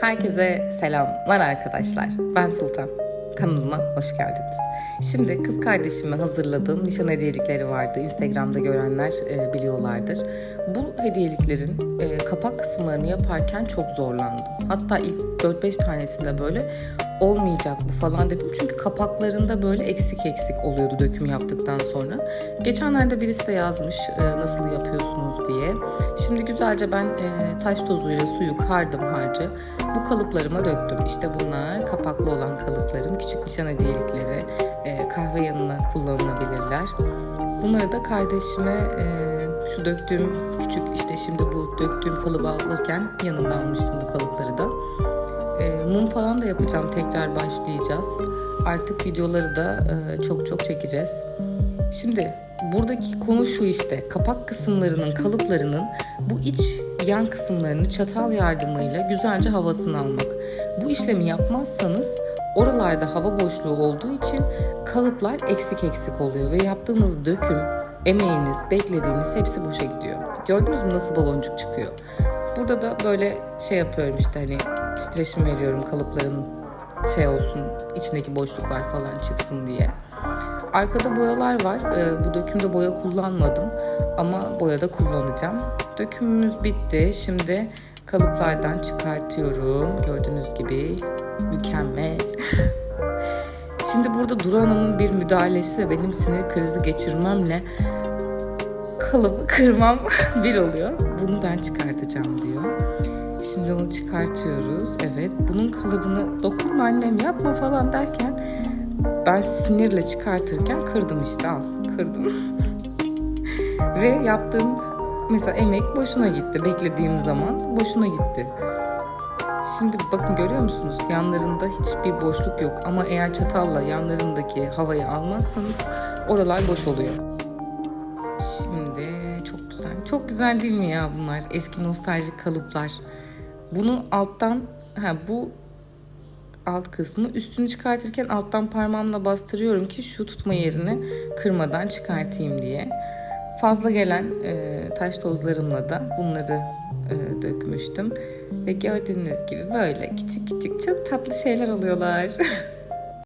Herkese selamlar arkadaşlar. Ben Sultan. Kanalıma hoş geldiniz. Şimdi kız kardeşime hazırladığım nişan hediyelikleri vardı. Instagram'da görenler e, biliyorlardır. Bu hediyeliklerin e, kapak kısımlarını yaparken çok zorlandım. Hatta ilk 4-5 tanesinde böyle olmayacak bu falan dedim. Çünkü kapaklarında böyle eksik eksik oluyordu döküm yaptıktan sonra. Geçenlerde birisi de yazmış e, nasıl yapıyorsunuz diye. Şimdi güzelce ben e, taş tozuyla suyu kardım harcı. Bu kalıplarıma döktüm. İşte bunlar kapaklı olan kalıplarım. Küçük nişan hediyelikleri. E, kahve yanına kullanılabilirler. Bunları da kardeşime e, şu döktüğüm küçük işte şimdi bu döktüğüm kalıbı alırken yanında almıştım bu kalıpları da. E, mum falan da yapacağım. Tekrar başlayacağız. Artık videoları da e, çok çok çekeceğiz. Şimdi buradaki konu şu işte. Kapak kısımlarının kalıplarının bu iç yan kısımlarını çatal yardımıyla güzelce havasını almak. Bu işlemi yapmazsanız oralarda hava boşluğu olduğu için kalıplar eksik eksik oluyor ve yaptığınız döküm, emeğiniz, beklediğiniz hepsi boşa gidiyor. Gördünüz mü nasıl baloncuk çıkıyor? Burada da böyle şey yapıyorum işte hani titreşim veriyorum kalıpların şey olsun içindeki boşluklar falan çıksın diye. Arkada boyalar var. Ee, bu dökümde boya kullanmadım ama boya da kullanacağım. Dökümümüz bitti. Şimdi kalıplardan çıkartıyorum. Gördüğünüz gibi mükemmel. Şimdi burada Duru Hanım'ın bir müdahalesi ve benim sinir krizi geçirmemle kalıbı kırmam bir oluyor. Bunu ben çıkartacağım diyor. Şimdi onu çıkartıyoruz. Evet bunun kalıbını dokunma annem yapma falan derken ben sinirle çıkartırken kırdım işte al kırdım. Ve yaptığım mesela emek boşuna gitti. Beklediğim zaman boşuna gitti. Şimdi bakın görüyor musunuz? Yanlarında hiçbir boşluk yok. Ama eğer çatalla yanlarındaki havayı almazsanız oralar boş oluyor. Çok güzel. Değil mi ya bunlar? Eski nostaljik kalıplar. Bunu alttan ha bu alt kısmı üstünü çıkartırken alttan parmağımla bastırıyorum ki şu tutma yerini kırmadan çıkartayım diye. Fazla gelen e, taş tozlarımla da bunları e, dökmüştüm. Ve gördüğünüz gibi böyle küçük küçük çok tatlı şeyler oluyorlar.